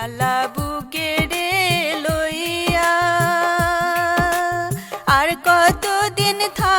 জ্বালা বুকে রে লইয়া আর কতদিন থা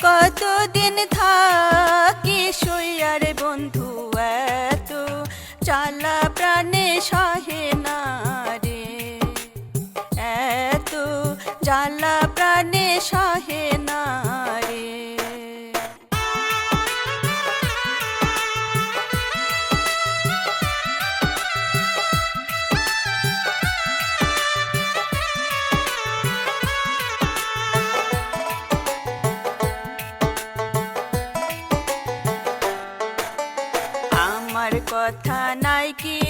কতদিন থাকি সইয়ার বন্ধু এত চালা প্রাণে সহে না রে। এত চালা প্রাণে সহে কথা নাই কি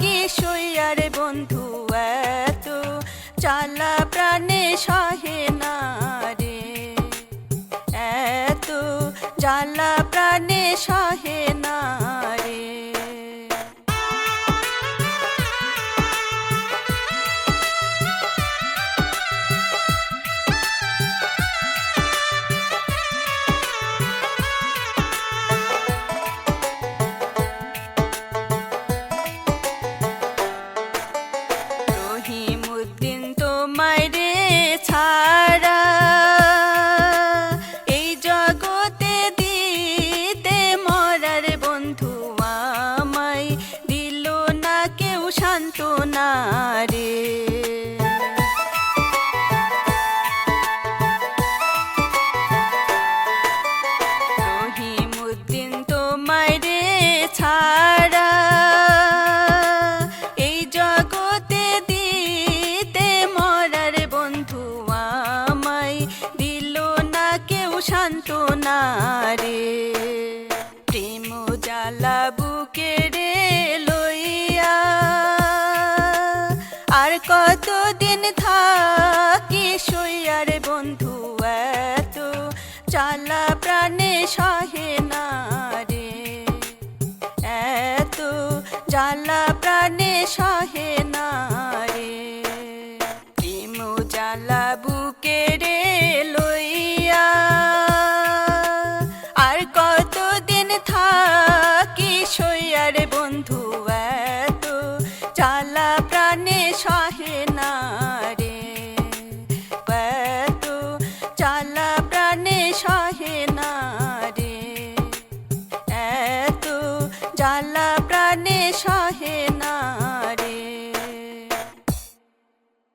কি সইয়ারে বন্ধু এত চালা প্রাণে সহে না রে। এত জ্বালা প্রাণে সহে জ্বালা বুকে রে লইয়া। আর কতদিন থাকি সইয়ার বন্ধু এত চালা প্রাণে সহে নারে এত, জ্বালা প্রাণে সহে না আরে বন্ধু এত, চালা প্রাণে সহে না রে। এত, চালা প্রাণে সহে না রে। এত জ্বালা প্রাণে সহে